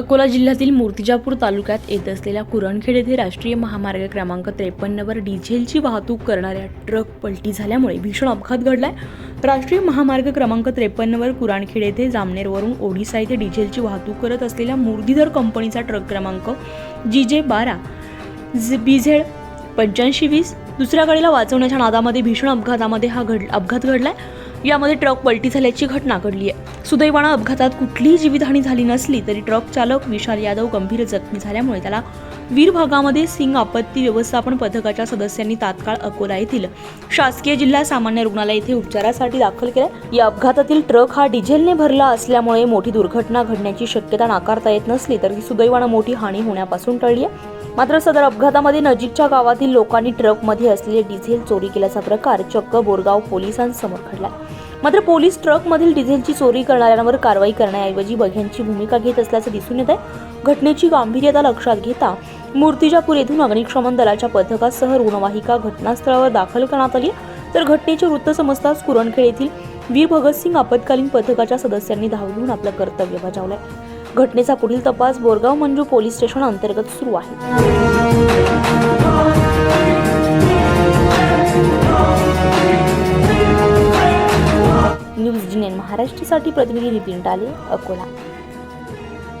अकोला जिल्ह्यातील मूर्तिजापूर तालुक्यात येत असलेल्या कुरणखेड येथे राष्ट्रीय महामार्ग क्रमांक त्रेपन्नवर डिझेलची वाहतूक करणाऱ्या ट्रक पलटी झाल्यामुळे भीषण अपघात घडलाय. राष्ट्रीय महामार्ग क्रमांक त्रेपन्नवर कुराणखेड येथे जामनेरवरून ओडिसा येथे डिझेलची वाहतूक करत असलेल्या मुरलीधर कंपनीचा ट्रक क्रमांक जी जे बारा बीझेड पंच्याऐंशी वीस दुसऱ्या गाडीला वाचवण्याच्या नादामध्ये भीषण अपघातामध्ये हा घड अपघात घडलाय. यामध्ये ट्रक पलटी झाल्याची घटना घडली आहे. सुदैवानं अपघातात कुठलीही जीवितहानी झाली नसली तरी ट्रक चालक विशाल यादव गंभीर जखमी झाल्यामुळे त्याला वीर भागामध्ये सिंग आपत्ती व्यवस्थापन पथकाच्या सदस्यांनी तात्काळ अकोला येथील शासकीय जिल्हा सामान्य रुग्णालय येथे उपचारासाठी दाखल केलं. या अपघातातील ट्रक हा डिझेलने भरला असल्यामुळे मोठी दुर्घटना घडण्याची शक्यता नाकारता येत नसली तरी सुदैवानं मोठी हानी होण्यापासून टळली आहे. मात्र सदर अपघातामध्ये नजीकच्या गावातील लोकांनी ट्रकमध्ये असलेले डिझेल चोरी केल्याचा प्रकार चक्क बोरगाव पोलिसांसमोर घडला. मात्र पोलीस ट्रकमधील डिझेलची चोरी करणाऱ्यांवर कारवाई करण्याऐवजी बघ्यांची भूमिका घेत असल्याचं दिसून येत आहे घटनेची गांभीर्यता लक्षात घेता मूर्तिजापूर येथून अग्निशमन दलाच्या पथकासह रुग्णवाहिका घटनास्थळावर दाखल करण्यात आली तर घटनेचे वृत्त समजताच कुरणखेड येथील वीर भगतसिंग आपत्कालीन पथकाच्या सदस्यांनी धाव घेऊन आपलं कर्तव्य बजावलंय. घटनेचा पुढील तपास बोरगाव मंजू पोलीस स्टेशन अंतर्गत सुरू आहे. न्यूज जिनेन महाराष्ट्रासाठी प्रतिनिधी नितीन टाले अकोला.